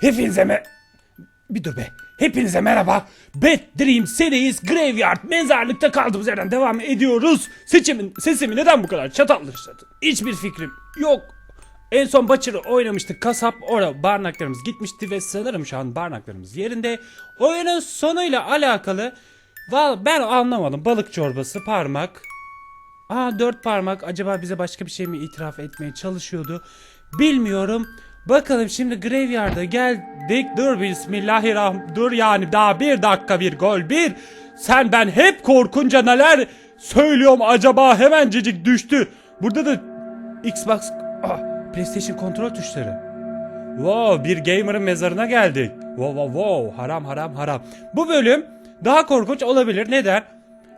Hepinize me... Bir dur be. Hepinize merhaba. Bad Dream Series Graveyard mezarlıkta kaldığımız yerden devam ediyoruz. Seçimin sesimi neden bu kadar çatallaştırdın? Hiçbir fikrim yok. En son Butcher'ı oynamıştık. Kasap orada barınaklarımız gitmişti ve sanırım şu an barınaklarımız yerinde. Oyunun sonuyla alakalı Val ben anlamadım. Balık çorbası, parmak. Aa dört parmak acaba bize başka bir şey mi itiraf etmeye çalışıyordu? Bilmiyorum. Bakalım şimdi Graveyard'a geldik. Dur bismillahirrahmanirrahim. Dur yani daha bir dakika bir gol bir. Sen ben hep korkunca neler söylüyorum acaba hemencecik düştü. Burada da Xbox ah, PlayStation kontrol tuşları. Wow bir gamer'ın mezarına geldik. Wow wow wow haram haram haram. Bu bölüm daha korkunç olabilir. Neden?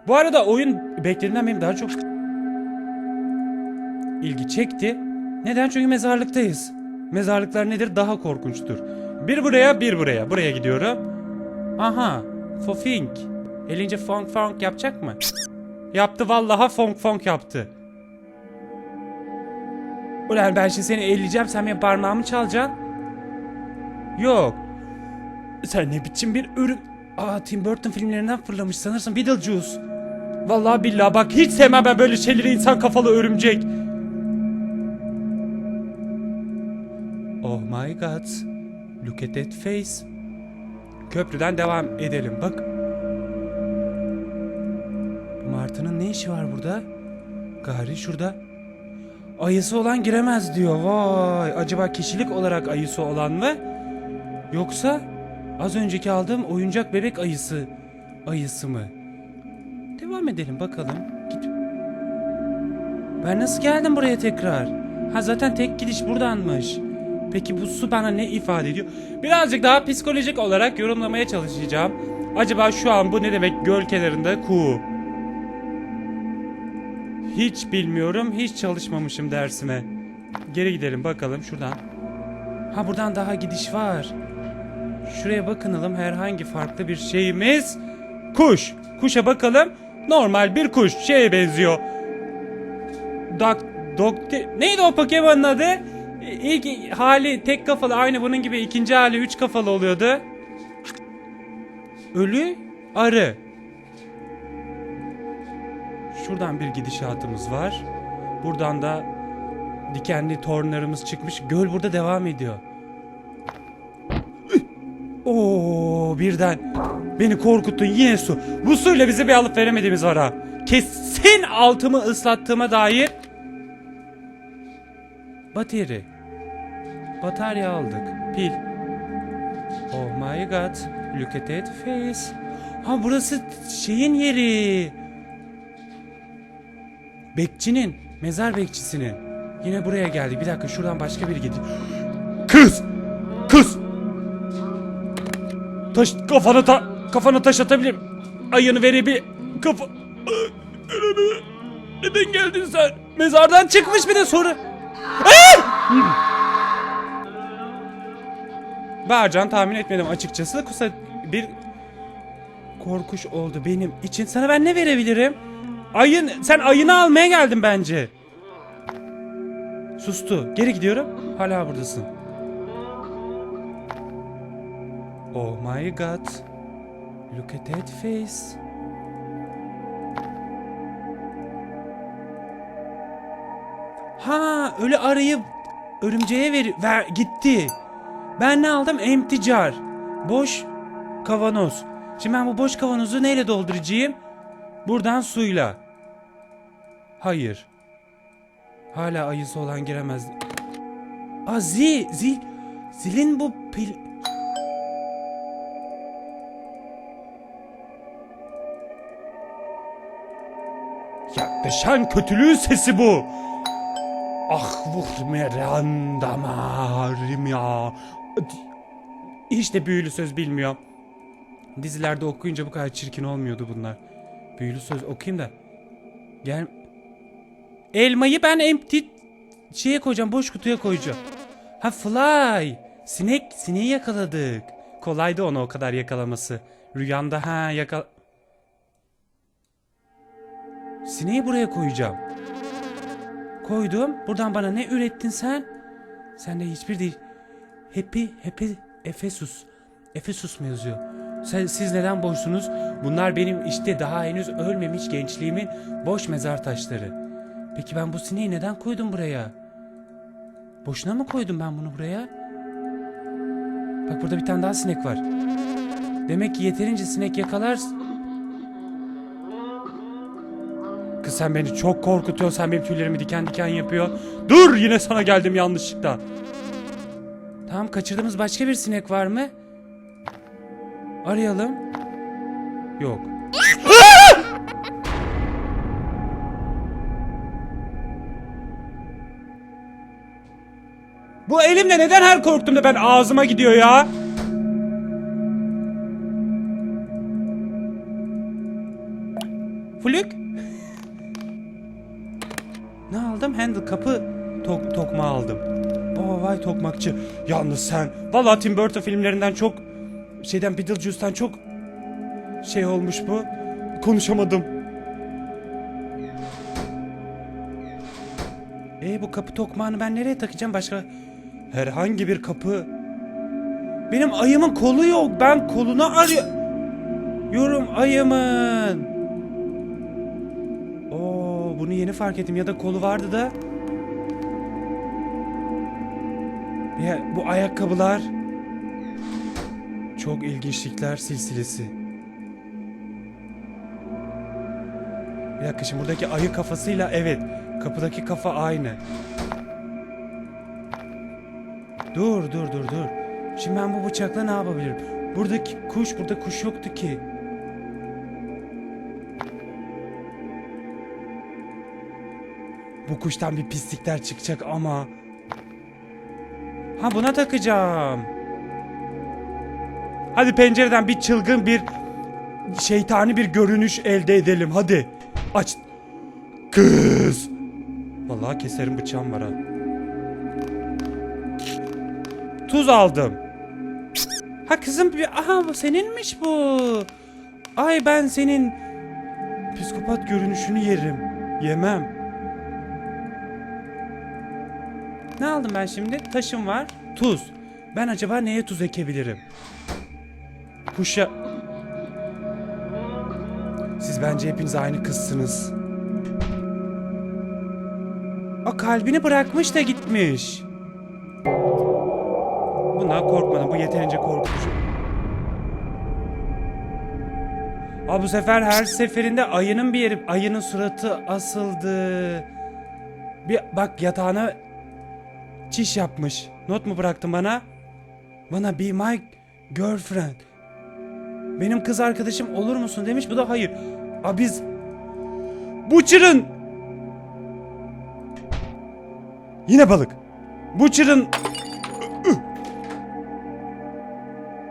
Bu arada oyun beklediğimden benim daha çok ilgi çekti. Neden? Çünkü mezarlıktayız. Mezarlıklar nedir? Daha korkunçtur. Bir buraya, bir buraya. Buraya gidiyorum. Aha, fofink. Elince fonk fonk yapacak mı? Yaptı vallaha fonk fonk yaptı. Ulan ben şimdi seni elleyeceğim, sen benim parmağımı çalacaksın. Yok. Sen ne biçim bir ürün... Aa Tim Burton filmlerinden fırlamış sanırsın Beetlejuice. Vallahi billahi bak hiç sevmem ben böyle şeyleri insan kafalı örümcek. My god. Look at that face. Köprüden devam edelim. Bak. Martı'nın ne işi var burada? Gari şurada. Ayısı olan giremez diyor. Vay. Acaba kişilik olarak ayısı olan mı? Yoksa az önceki aldığım oyuncak bebek ayısı ayısı mı? Devam edelim bakalım. Git. Ben nasıl geldim buraya tekrar? Ha zaten tek gidiş buradanmış. Peki bu su bana ne ifade ediyor? Birazcık daha psikolojik olarak yorumlamaya çalışacağım. Acaba şu an bu ne demek göl kenarında kuğu? Hiç bilmiyorum. Hiç çalışmamışım dersime. Geri gidelim bakalım şuradan. Ha buradan daha gidiş var. Şuraya bakınalım herhangi farklı bir şeyimiz. Kuş. Kuşa bakalım. Normal bir kuş. Şeye benziyor. Dak Dokte neydi o Pokemon'un adı? İlk hali tek kafalı aynı bunun gibi ikinci hali üç kafalı oluyordu. Ölü arı. Şuradan bir gidişatımız var. Buradan da dikenli tornlarımız çıkmış. Göl burada devam ediyor. Oo birden beni korkuttun yine su. Bu suyla bize bir alıp veremediğimiz var ha. Kesin altımı ıslattığıma dair Bateri. Batarya aldık. Pil. Oh my god. Look at that face. Ha burası şeyin yeri. Bekçinin. Mezar bekçisinin. Yine buraya geldik. Bir dakika şuradan başka biri gidiyor. Kız! Kız! Taş kafana ta kafana taş atabilirim. Ayını verebilir. Kafa Neden geldin sen? Mezardan çıkmış bir de soru. Bağıracağını tahmin etmedim açıkçası. Kısa bir korkuş oldu benim için. Sana ben ne verebilirim? Ayın, sen ayını almaya geldin bence. Sustu. Geri gidiyorum. Hala buradasın. Oh my god. Look at that face. Ha, ölü arayı örümceğe ver, ver gitti. Ben ne aldım? Empty jar. Boş kavanoz. Şimdi ben bu boş kavanozu neyle dolduracağım? Buradan suyla. Hayır. Hala ayısı olan giremez. Aa zil, zil. Zilin bu pil... Yaklaşan kötülüğün sesi bu. Ah vurmeran damarım ya. Hiç de büyülü söz bilmiyor. Dizilerde okuyunca bu kadar çirkin olmuyordu bunlar. Büyülü söz okuyayım da. Gel. Elmayı ben empty şeye koyacağım, boş kutuya koyacağım. Ha fly. Sinek, sineği yakaladık. Kolaydı onu o kadar yakalaması. Rüyamda ha yakal... Sineği buraya koyacağım. Koydum. Buradan bana ne ürettin sen? Sen de hiçbir değil. Happy, happy Efesus. Efesus mu yazıyor? Sen, siz neden boşsunuz? Bunlar benim işte daha henüz ölmemiş gençliğimin boş mezar taşları. Peki ben bu sineği neden koydum buraya? Boşuna mı koydum ben bunu buraya? Bak burada bir tane daha sinek var. Demek ki yeterince sinek yakalar. Sen beni çok korkutuyorsun. Sen benim tüylerimi diken diken yapıyor. Dur yine sana geldim yanlışlıkla. Tamam kaçırdığımız başka bir sinek var mı? Arayalım. Yok. Bu elimle neden her korktuğumda ben ağzıma gidiyor ya? Flük. Aldım? Handle kapı tok tokma aldım. Oo vay tokmakçı. Yalnız sen vallahi Tim Burton filmlerinden çok şeyden Beetlejuice'tan çok şey olmuş bu. Konuşamadım. E bu kapı tokmağını ben nereye takacağım başka? Herhangi bir kapı. Benim ayımın kolu yok. Ben kolunu arıyor. Yorum ayımın. Bunu yeni fark ettim ya da kolu vardı da. Ya bu ayakkabılar çok ilginçlikler silsilesi. Bir dakika şimdi buradaki ayı kafasıyla evet kapıdaki kafa aynı. Dur dur dur dur. Şimdi ben bu bıçakla ne yapabilirim? Buradaki kuş burada kuş yoktu ki. Bu kuştan bir pislikler çıkacak ama. Ha buna takacağım. Hadi pencereden bir çılgın bir şeytani bir görünüş elde edelim hadi. Aç. Kız. Vallahi keserim bıçağım var ha. Tuz aldım. Ha kızım bir aha bu seninmiş bu. Ay ben senin psikopat görünüşünü yerim. Yemem. Ne aldım ben şimdi? Taşım var. Tuz. Ben acaba neye tuz ekebilirim? Kuşa... Siz bence hepiniz aynı kızsınız. O kalbini bırakmış da gitmiş. Bundan korkmadım. Bu yeterince korkutucu. Aa, bu sefer her seferinde ayının bir yeri, ayının suratı asıldı. Bir bak yatağına çiş yapmış. Not mu bıraktın bana? Bana be my girlfriend. Benim kız arkadaşım olur musun demiş. Bu da hayır. Aa biz Butcher'ın Yine balık. Butcher'ın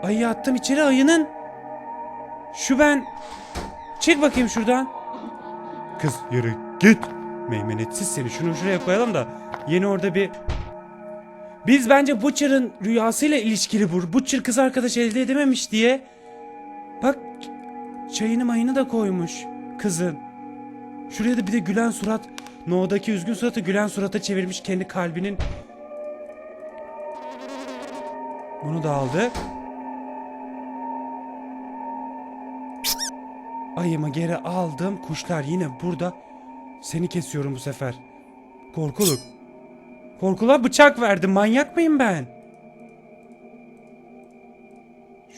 Ayı attım içeri ayının. Şu ben. Çık bakayım şuradan. Kız yürü git. Meymenetsiz seni. Şunu şuraya koyalım da. Yeni orada bir... Biz bence Butcher'ın rüyasıyla ilişkili bu. Butcher kız arkadaş elde edememiş diye. Bak çayını mayını da koymuş kızın. Şuraya da bir de gülen surat. No'daki üzgün suratı gülen surata çevirmiş kendi kalbinin. Bunu da aldı. Ayımı geri aldım. Kuşlar yine burada. Seni kesiyorum bu sefer. Korkuluk. Korkula bıçak verdim. Manyak mıyım ben?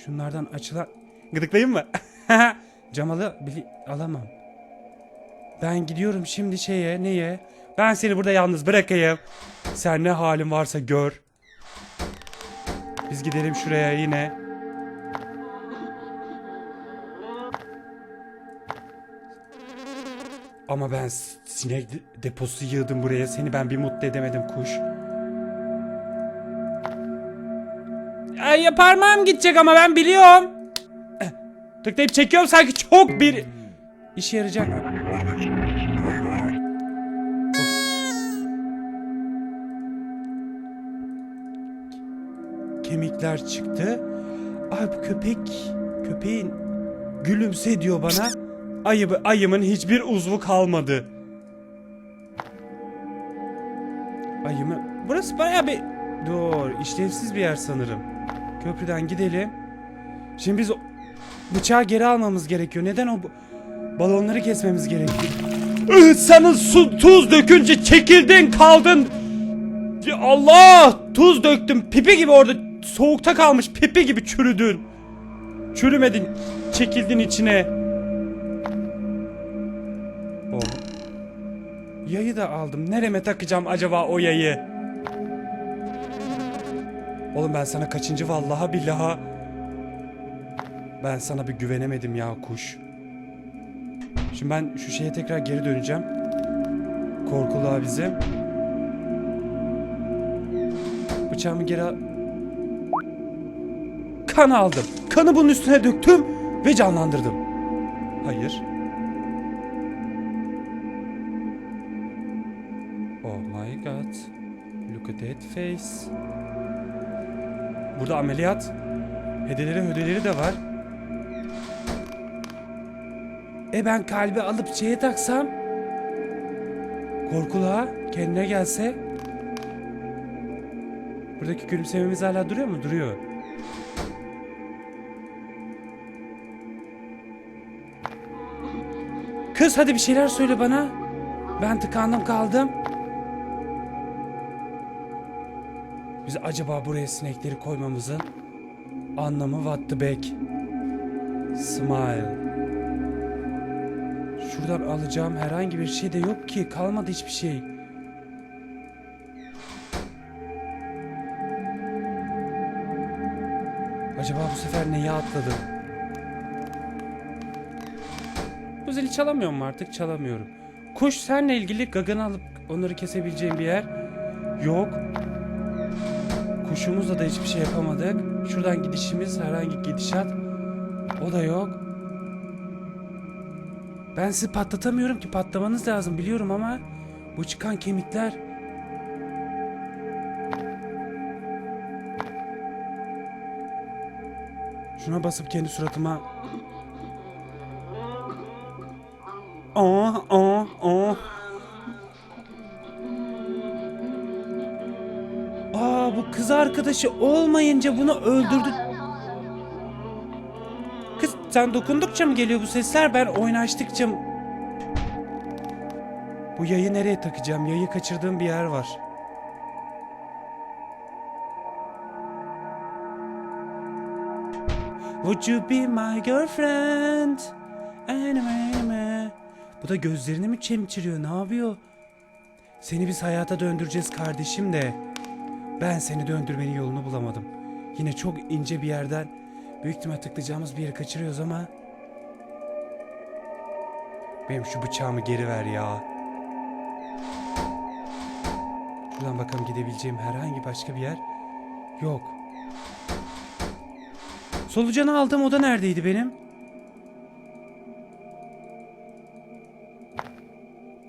Şunlardan açılan... Gıdıklayayım mı? Camalı alamam. Ben gidiyorum şimdi şeye neye? Ben seni burada yalnız bırakayım. Sen ne halin varsa gör. Biz gidelim şuraya yine. Ama ben sinek de- deposu yığdım buraya. Seni ben bir mutlu edemedim kuş. Ay parmağım gidecek ama ben biliyorum. Eh, Tıklayıp çekiyorum sanki çok bir işe yarayacak. Kemikler çıktı. Ay bu köpek, köpeğin gülümse diyor bana. Ayı, ayımın hiçbir uzvu kalmadı. Ayımı... Burası bayağı bir... Dur, işlevsiz bir yer sanırım. Köprüden gidelim. Şimdi biz o bıçağı geri almamız gerekiyor. Neden o balonları kesmemiz gerekiyor? Sana su tuz dökünce çekildin kaldın. Allah! Tuz döktüm. Pipi gibi orada soğukta kalmış pipi gibi çürüdün. Çürümedin. Çekildin içine. Yayı da aldım. Nereme takacağım acaba o yayı? Oğlum ben sana kaçıncı vallaha billaha ben sana bir güvenemedim ya kuş. Şimdi ben şu şeye tekrar geri döneceğim. Korkuluğa bizim. Bıçağımı geri. Kan aldım. Kanı bunun üstüne döktüm ve canlandırdım. Hayır. Look at that face. Burada ameliyat. Hedeleri hödeleri de var. E ben kalbi alıp şeye taksam? Korkuluğa kendine gelse? Buradaki gülümsememiz hala duruyor mu? Duruyor. Kız hadi bir şeyler söyle bana. Ben tıkandım kaldım. Biz acaba buraya sinekleri koymamızın anlamı what the back? Smile. Şuradan alacağım herhangi bir şey de yok ki. Kalmadı hiçbir şey. Acaba bu sefer neyi atladım? Bu zili çalamıyor mu artık? Çalamıyorum. Kuş senle ilgili gaganı alıp onları kesebileceğim bir yer yok. Kuşumuzla da hiçbir şey yapamadık. Şuradan gidişimiz herhangi gidişat o da yok. Ben sizi patlatamıyorum ki patlamanız lazım biliyorum ama bu çıkan kemikler Şuna basıp kendi suratıma aa, aa. Arkadaşı olmayınca bunu öldürdü. Kız sen dokundukça mı geliyor bu sesler? Ben oynaştıkça mı... Bu yayı nereye takacağım? Yayı kaçırdığım bir yer var. Would you be my girlfriend? Anime, anime. Bu da gözlerini mi çemçiriyor? Ne yapıyor? Seni biz hayata döndüreceğiz kardeşim de. Ben seni döndürmenin yolunu bulamadım. Yine çok ince bir yerden büyük ihtimal tıklayacağımız bir yeri kaçırıyoruz ama benim şu bıçağımı geri ver ya. Şuradan bakalım gidebileceğim herhangi başka bir yer yok. Solucanı aldığım oda neredeydi benim?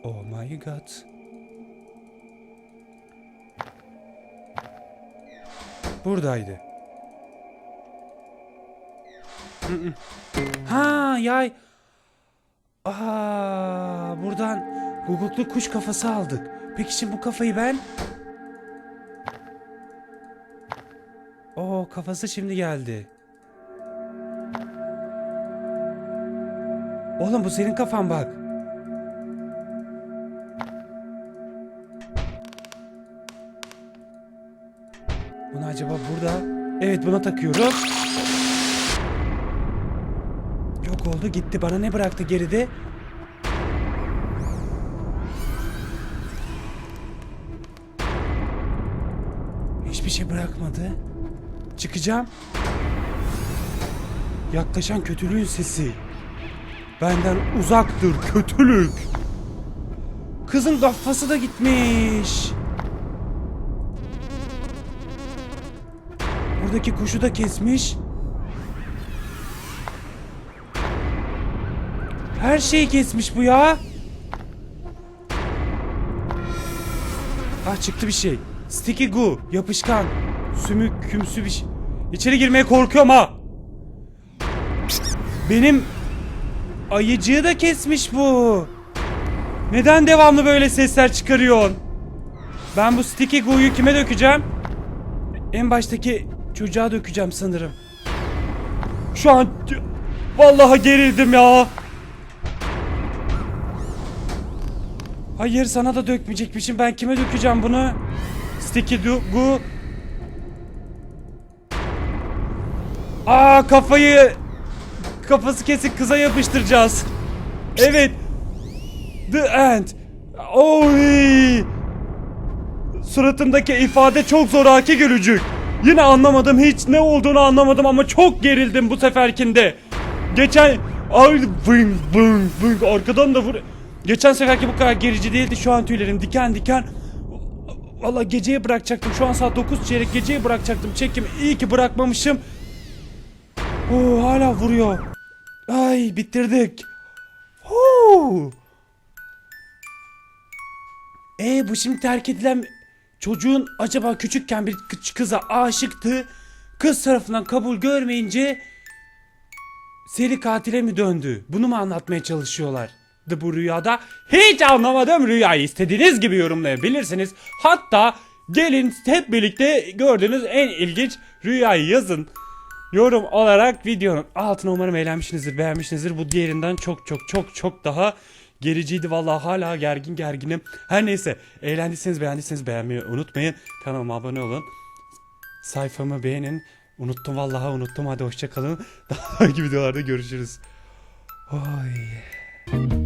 Oh my god. Buradaydı. Ha yay. Aa, buradan guguklu kuş kafası aldık. Peki şimdi bu kafayı ben... Oo kafası şimdi geldi. Oğlum bu senin kafan bak. Acaba burada... Evet buna takıyorum. Yok oldu gitti. Bana ne bıraktı geride? Hiçbir şey bırakmadı. Çıkacağım. Yaklaşan kötülüğün sesi. Benden uzaktır kötülük. Kızın kafası da gitmiş. Buradaki kuşu da kesmiş. Her şeyi kesmiş bu ya. Ah çıktı bir şey. Sticky goo, yapışkan, sümük, kümsü bir şey. İçeri girmeye korkuyorum ha. Benim ayıcığı da kesmiş bu. Neden devamlı böyle sesler çıkarıyorsun? Ben bu sticky goo'yu kime dökeceğim? En baştaki çocuğa dökeceğim sanırım. Şu an vallahi gerildim ya. Hayır sana da dökmeyecekmişim. Ben kime dökeceğim bunu? Sticky Gu. Aa kafayı kafası kesik kıza yapıştıracağız. Evet. The end. Oy. Suratımdaki ifade çok zoraki gülücük. Yine anlamadım hiç ne olduğunu anlamadım ama çok gerildim bu seferkinde. Geçen ay vın vın vın arkadan da vur. Geçen seferki bu kadar gerici değildi. Şu an tüylerim diken diken. Valla geceye bırakacaktım. Şu an saat 9 çeyrek geceye bırakacaktım. Çekim iyi ki bırakmamışım. Oo, hala vuruyor. Ay bitirdik. Huu. E bu şimdi terk edilen çocuğun acaba küçükken bir kı- kıza aşıktı. Kız tarafından kabul görmeyince seri katile mi döndü? Bunu mu anlatmaya çalışıyorlar? De bu rüyada hiç anlamadım rüyayı istediğiniz gibi yorumlayabilirsiniz. Hatta gelin hep birlikte gördüğünüz en ilginç rüyayı yazın. Yorum olarak videonun altına umarım eğlenmişsinizdir, beğenmişsinizdir. Bu diğerinden çok çok çok çok daha gericiydi. Vallahi hala gergin gerginim. Her neyse eğlendiyseniz beğendiyseniz beğenmeyi unutmayın. Kanalıma abone olun. Sayfamı beğenin. Unuttum vallahi unuttum. Hadi hoşçakalın. Daha sonraki videolarda görüşürüz. Oy.